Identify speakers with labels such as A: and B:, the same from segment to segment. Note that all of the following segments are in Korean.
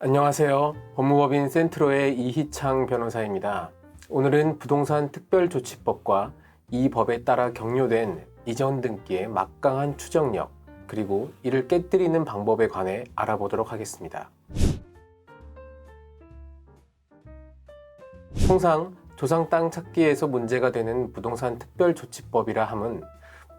A: 안녕하세요. 법무법인 센트로의 이희창 변호사입니다. 오늘은 부동산 특별조치법과 이 법에 따라 경료된 이전 등기의 막강한 추정력, 그리고 이를 깨뜨리는 방법에 관해 알아보도록 하겠습니다. 통상 조상 땅 찾기에서 문제가 되는 부동산 특별조치법이라 함은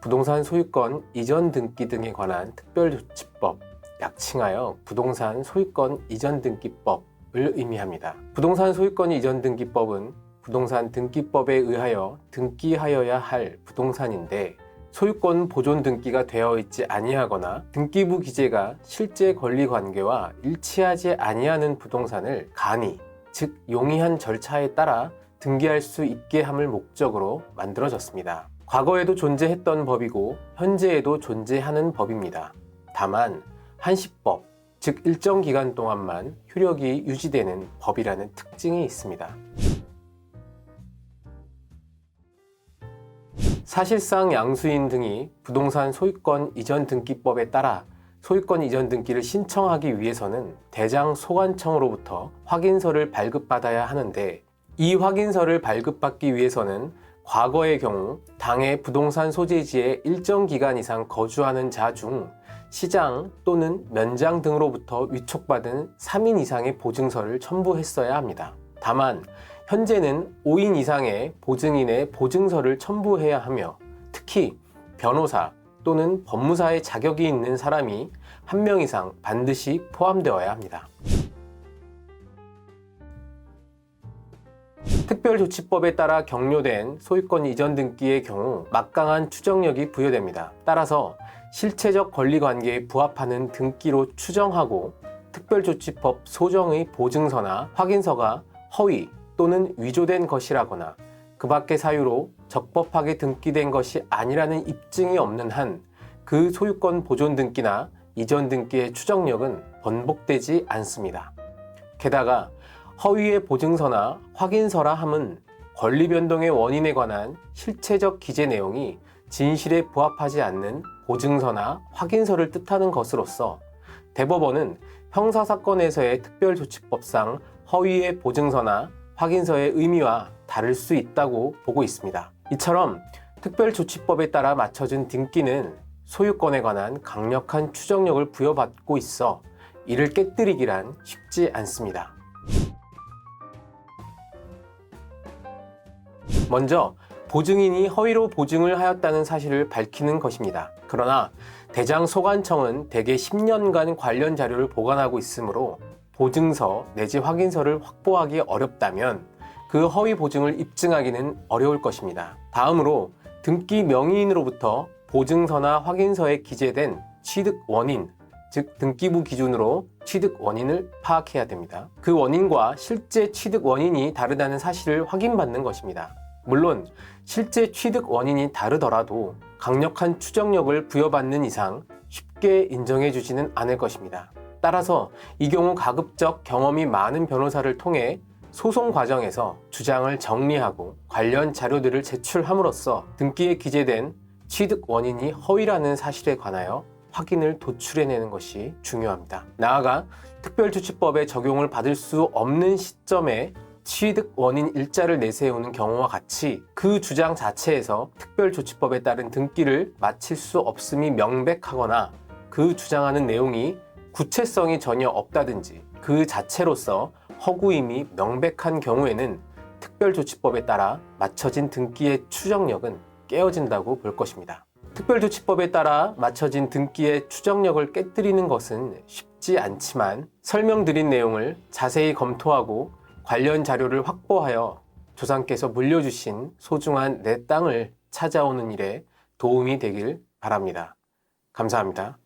A: 부동산 소유권 이전 등기 등에 관한 특별조치법, 약칭하여 부동산 소유권 이전 등기법을 의미합니다. 부동산 소유권 이전 등기법은 부동산 등기법에 의하여 등기하여야 할 부동산인데 소유권 보존 등기가 되어 있지 아니하거나 등기부 기재가 실제 권리 관계와 일치하지 아니하는 부동산을 간이 즉 용이한 절차에 따라 등기할 수 있게 함을 목적으로 만들어졌습니다. 과거에도 존재했던 법이고 현재에도 존재하는 법입니다. 다만 한시법, 즉 일정 기간 동안만 효력이 유지되는 법이라는 특징이 있습니다. 사실상 양수인 등이 부동산 소유권 이전 등기법에 따라 소유권 이전 등기를 신청하기 위해서는 대장 소관청으로부터 확인서를 발급받아야 하는데 이 확인서를 발급받기 위해서는 과거의 경우 당의 부동산 소재지에 일정 기간 이상 거주하는 자 중 시장 또는 면장 등으로부터 위촉받은 3인 이상의 보증서를 첨부했어야 합니다. 다만 현재는 5인 이상의 보증인의 보증서를 첨부해야 하며 특히 변호사 또는 법무사의 자격이 있는 사람이 한 명 이상 반드시 포함되어야 합니다. 특별조치법에 따라 경료된 소유권 이전 등기의 경우 막강한 추정력이 부여됩니다. 따라서 실체적 권리관계에 부합하는 등기로 추정하고 특별조치법 소정의 보증서나 확인서가 허위 또는 위조된 것이라거나 그 밖의 사유로 적법하게 등기된 것이 아니라는 입증이 없는 한 그 소유권 보존 등기나 이전 등기의 추정력은 번복되지 않습니다. 게다가 허위의 보증서나 확인서라 함은 권리 변동의 원인에 관한 실체적 기재 내용이 진실에 부합하지 않는 보증서나 확인서를 뜻하는 것으로서 대법원은 형사사건에서의 특별조치법상 허위의 보증서나 확인서의 의미와 다를 수 있다고 보고 있습니다. 이처럼 특별조치법에 따라 맞춰진 등기는 소유권에 관한 강력한 추정력을 부여받고 있어 이를 깨뜨리기란 쉽지 않습니다. 먼저 보증인이 허위로 보증을 하였다는 사실을 밝히는 것입니다. 그러나 대장 소관청은 대개 10년간 관련 자료를 보관하고 있으므로 보증서 내지 확인서를 확보하기 어렵다면 그 허위 보증을 입증하기는 어려울 것입니다. 다음으로 등기 명의인으로부터 보증서나 확인서에 기재된 취득 원인, 즉 등기부 기준으로 취득 원인을 파악해야 됩니다. 그 원인과 실제 취득 원인이 다르다는 사실을 확인받는 것입니다. 물론 실제 취득 원인이 다르더라도 강력한 추정력을 부여받는 이상 쉽게 인정해 주지는 않을 것입니다. 따라서 이 경우 가급적 경험이 많은 변호사를 통해 소송 과정에서 주장을 정리하고 관련 자료들을 제출함으로써 등기에 기재된 취득 원인이 허위라는 사실에 관하여 확인을 도출해내는 것이 중요합니다. 나아가 특별조치법의 적용을 받을 수 없는 시점에 취득 원인 일자를 내세우는 경우와 같이 그 주장 자체에서 특별조치법에 따른 등기를 마칠 수 없음이 명백하거나 그 주장하는 내용이 구체성이 전혀 없다든지 그 자체로서 허구임이 명백한 경우에는 특별조치법에 따라 맞춰진 등기의 추정력은 깨어진다고 볼 것입니다. 특별조치법에 따라 맞춰진 등기의 추정력을 깨뜨리는 것은 쉽지 않지만 설명드린 내용을 자세히 검토하고 관련 자료를 확보하여 조상께서 물려주신 소중한 내 땅을 찾아오는 일에 도움이 되길 바랍니다. 감사합니다.